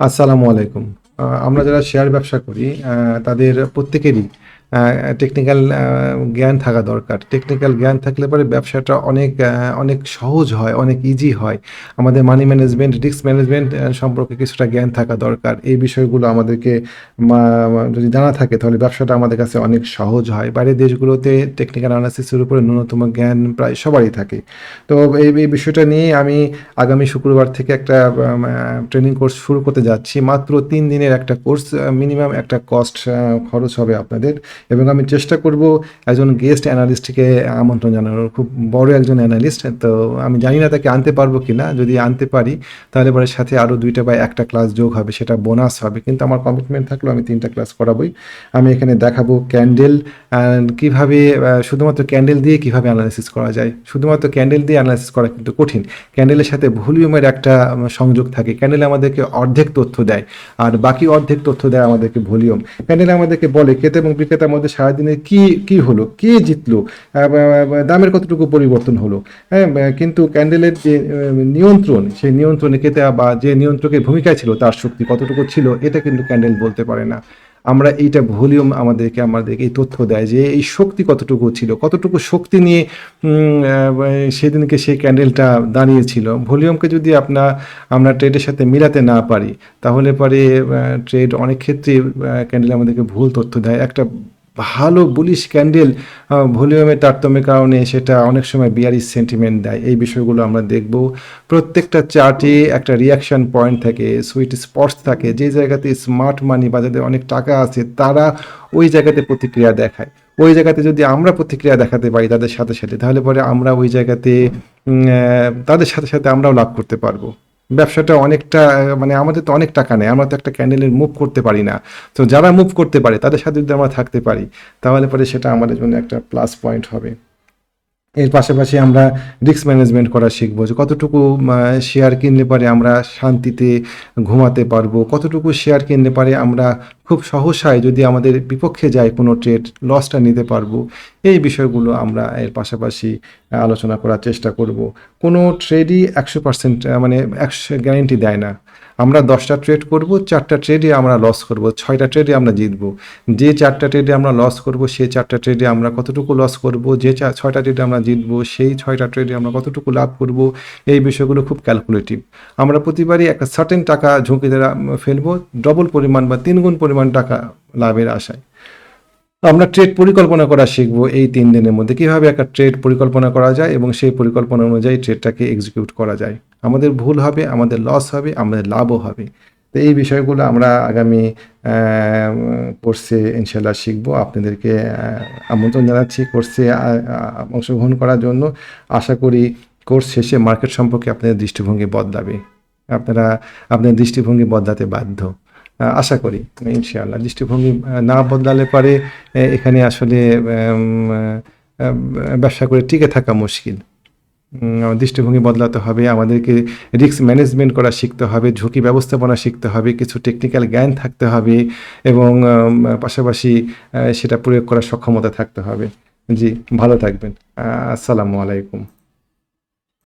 আসসালামু আলাইকুম। আমরা যারা শেয়ার ব্যবসা করি তাদের প্রত্যেকেরই টেকনিক্যাল জ্ঞান থাকা দরকার। টেকনিক্যাল জ্ঞান থাকলে পরে ব্যবসাটা অনেক অনেক সহজ হয়, অনেক ইজি হয়। আমাদের মানি ম্যানেজমেন্ট রিস্ক ম্যানেজমেন্ট সম্পর্কে কিছুটা জ্ঞান থাকা দরকার। এই বিষয়গুলো আমাদেরকে যদি জানা থাকে তাহলে ব্যবসাটা আমাদের কাছে অনেক সহজ হয়। বাইরের দেশগুলোতে টেকনিক্যাল অ্যানালিসিসের উপরে ন্যূনতম জ্ঞান প্রায় সবারই থাকে। তো এই এই বিষয়টা নিয়ে আমি আগামী শুক্রবার থেকে একটা ট্রেনিং কোর্স শুরু করতে যাচ্ছি। মাত্র তিন দিনের একটা কোর্স মিনিমাম একটা কস্ট খরচ হবে আপনাদের। এবং আমি চেষ্টা করব একজন গেস্ট অ্যানালিস্টকে আমন্ত্রণ জানানোর। খুব বড় একজন অ্যানালিস্ট তো আমি জানি না তাকে আনতে পারব কি না। যদি আনতে পারি, তাহলে পরে সাথে আরও দুইটা বা একটা ক্লাস যোগ হবে, সেটা বোনাস হবে। কিন্তু আমার কমিটমেন্ট থাকলেও আমি তিনটা ক্লাস করাবোই। আমি এখানে দেখাবো ক্যান্ডেল কীভাবে শুধুমাত্র ক্যান্ডেল দিয়ে কীভাবে অ্যানালাইসিস করা যায়। শুধুমাত্র ক্যান্ডেল দিয়ে অ্যানালাইসিস করা কিন্তু কঠিন। ক্যান্ডেলের সাথে ভলিউমের একটা সংযোগ থাকে। ক্যান্ডেল আমাদেরকে অর্ধেক তথ্য দেয়, আর বাকি অর্ধেক তথ্য দেয় আমাদেরকে ভলিউম। ক্যান্ডেল আমাদেরকে বলে, ক্রেতা এবং বিক্রেতার মধ্যে সারাদিনে কি কি হলো? কে জিতলো? দামের কতটুকু পরিবর্তন হলো? হ্যাঁ কিন্তু ক্যান্ডেলের যে নিয়ন্ত্রণ, সেই নিয়ন্ত্রণে ক্রেতা বা যে নিয়ন্ত্রকের ভূমিকায় ছিল তার শক্তি কতটুকু ছিল, এটা কিন্তু ক্যান্ডেল বলতে পারে না। আমরা এইটা ভলিউম আমাদেরকে আমাদেরকে এই তথ্য দেয় যে এই শক্তি কতটুকু ছিল, কতটুকু শক্তি নিয়ে সেদিনকে সেই ক্যান্ডেলটা দাঁড়িয়েছিল। ভলিউমকে যদি আপনার আমরা ট্রেডের সাথে মিলাতে না পারি, তাহলে পরে ট্রেড অনেক ক্ষেত্রে ক্যান্ডেল আমাদেরকে ভুল তথ্য দেয়। একটা ভালো বুলিশ ক্যান্ডেল ভলিউমের তারতম্যের কারণে সেটা অনেক সময় বিয়ারিশ সেন্টিমেন্ট দেয়। এই বিষয়গুলো আমরা দেখব। প্রত্যেকটা চার্টে একটা রিয়াকশন পয়েন্ট থাকে সুইট স্পটস থাকে। যে জায়গাতে স্মার্ট মানি বা যাদের অনেক টাকা আছে, তারা ওই জায়গাতে প্রতিক্রিয়া দেখায়। ওই জায়গাতে যদি আমরা প্রতিক্রিয়া দেখাতে পারি তাদের সাথে সাথে, তাহলে পরে আমরা ওই জায়গাতে তাদের সাথে সাথে আমরাও লাভ করতে পারব। ব্যবসাটা অনেকটা মানে আমাদের তো অনেক টাকা নেয় আমরা তো একটা ক্যান্ডেলের মুভ করতে পারি না। তো যারা মুভ করতে পারে, তাদের সাথে যদি আমরা থাকতে পারি, তাহলে পরে সেটা আমাদের জন্য একটা প্লাস পয়েন্ট হবে। এর পাশাপাশি আমরা রিস্ক ম্যানেজমেন্ট করা শিখব, যে কতটুকু শেয়ার কিনলে পারে আমরা শান্তিতে ঘুমাতে পারব, কতটুকু শেয়ার কিনলে পারে আমরা খুব সহসায় যদি আমাদের বিপক্ষে যায় কোনো ট্রেড লসটা নিতে পারব। এই বিষয়গুলো আমরা এর পাশাপাশি আলোচনা করার চেষ্টা করব। কোনো ট্রেডই একশো পার্সেন্ট মানে একশো গ্যারেন্টি দেয় না। আমরা দশটা ট্রেড করব, চারটা ট্রেডে আমরা লস করব, ছয়টা ট্রেডে আমরা জিতবো। যে চারটা ট্রেডে আমরা লস করব সেই চারটা ট্রেডে আমরা কতটুকু লস করব, যে ছয়টা ট্রেডে আমরা জিতবো, সেই ছয়টা ট্রেডে আমরা কতটুকু লাভ করব, এই বিষয়গুলো খুব ক্যালকুলেটিভ আমরা প্রতিবারই একটা সার্টেন টাকা ঝুঁকি রা- ফেলব ডবল পরিমাণ বা তিনগুণ পরিমাণ টাকা লাভের আশায়। তো আমরা ট্রেড পরিকল্পনা করা শিখব এই তিন দিনের মধ্যে। কীভাবে একটা ট্রেড পরিকল্পনা করা যায় এবং সেই পরিকল্পনা অনুযায়ী ট্রেডটাকে এক্সিকিউট করা যায়। আমাদের ভুল হবে, আমাদের লস হবে, আমাদের লাভও হবে। তো এই বিষয়গুলো আমরা আগামী কোর্সে ইনশাল্লাহ শিখব। আপনাদেরকে আমন্ত্রণ জানাচ্ছি কোর্সে অংশগ্রহণ করার জন্য। আশা করি কোর্স শেষে মার্কেট সম্পর্কে আপনাদের দৃষ্টিভঙ্গি বদলাবে। আপনারা, আপনাদের দৃষ্টিভঙ্গি বদলাতে বাধ্য। আশা করি, ইনশাআল্লাহ। দৃষ্টিভঙ্গি না বদলালে পারে এখানে আসলে ব্যবসা করে টিকে থাকা মুশকিল। দৃষ্টিভঙ্গি বদলাতে হবে, আমাদেরকে রিস্ক ম্যানেজমেন্ট করা শিখতে হবে, ঝুঁকি ব্যবস্থাপনা শিখতে হবে, কিছু টেকনিক্যাল জ্ঞান থাকতে হবে এবং পাশাপাশি সেটা প্রয়োগ করার সক্ষমতা থাকতে হবে। জি, ভালো থাকবেন। আসসালামু আলাইকুম।